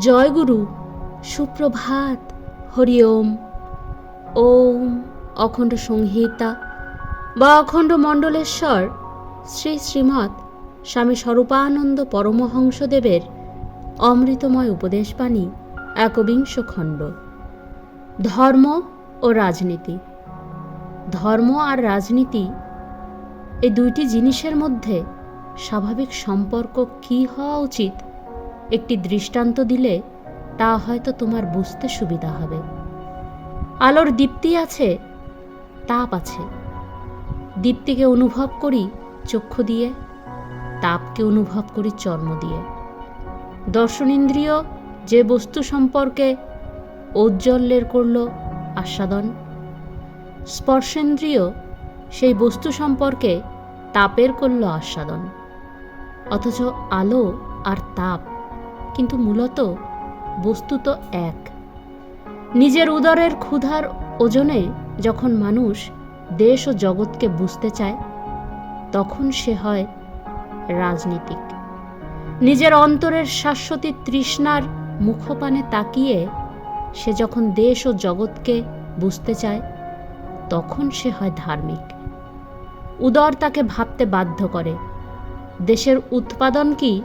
জয়গুরু, সুপ্রভাত, হরি ওম। ওম অখণ্ড সংহিতা বা অখণ্ড মণ্ডলেশ্বর, শ্রী শ্রীমৎ স্বামী স্বরূপানন্দ পরমহংসদেবের অমৃতময় উপদেশবাণী, একবিংশ খণ্ড। ধর্ম ও রাজনীতি। ধর্ম আর রাজনীতি এই দুইটি জিনিসের মধ্যে স্বাভাবিক সম্পর্ক কী হওয়া উচিত একটি দৃষ্টান্ত দিলে তা হয়তো তোমার বুঝতে সুবিধা হবে। আলোর দীপ্তি আছে, তাপ আছে। দীপ্তিকে অনুভব করি চক্ষু দিয়ে, তাপকে অনুভব করি চর্ম দিয়ে। দর্শনেন্দ্রিয় যে বস্তু সম্পর্কে ঔজ্জ্বল্যের করল আস্বাদন। স্পর্শেন্দ্রিয় সেই বস্তু সম্পর্কে তাপের করল আস্বাদন। অথচ আলো আর তাপ কিন্তু মূলত বস্তু তো এক। নিজের উদরের ক্ষুধার ওজনে যখন মানুষ দেশ ও জগৎকে বুঝতে চায়, তখন সে হয় রাজনীতিক। নিজের অন্তরের শাশ্বতী তৃষ্ণার মুখপানে তাকিয়ে সে যখন দেশ ও জগৎকে বুঝতে চায়, তখন সে হয় ধার্মিক। উদর তাকে ভাবতে বাধ্য করে। দেশের উৎপাদন কি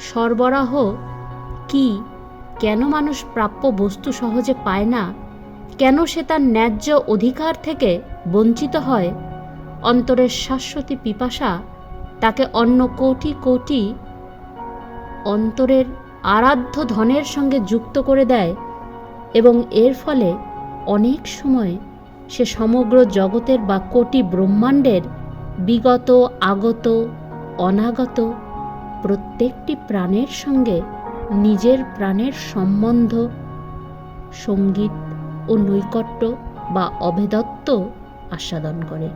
সরবরাহ কি? কেন মানুষ প্রাপ্য বস্তু সহজে পায় না? কেন সে তার ন্যায্য অধিকার থেকে বঞ্চিত হয়? অন্তরের শাশ্বতী পিপাসা তাকে অন্য কোটি কোটি অন্তরের আরাধ্য ধনের সঙ্গে যুক্ত করে দেয় এবং এর ফলে অনেক সময় সে সমগ্র জগতের বা কোটি ব্রহ্মাণ্ডের বিগত, আগত, অনাগত প্রত্যেকটি প্রাণের সঙ্গে নিজের প্রাণের সম্বন্ধ সংগীত ও নৈকট্য বা অভেদত্ব আস্বাদন করে।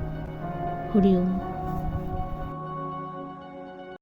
হরি ওম।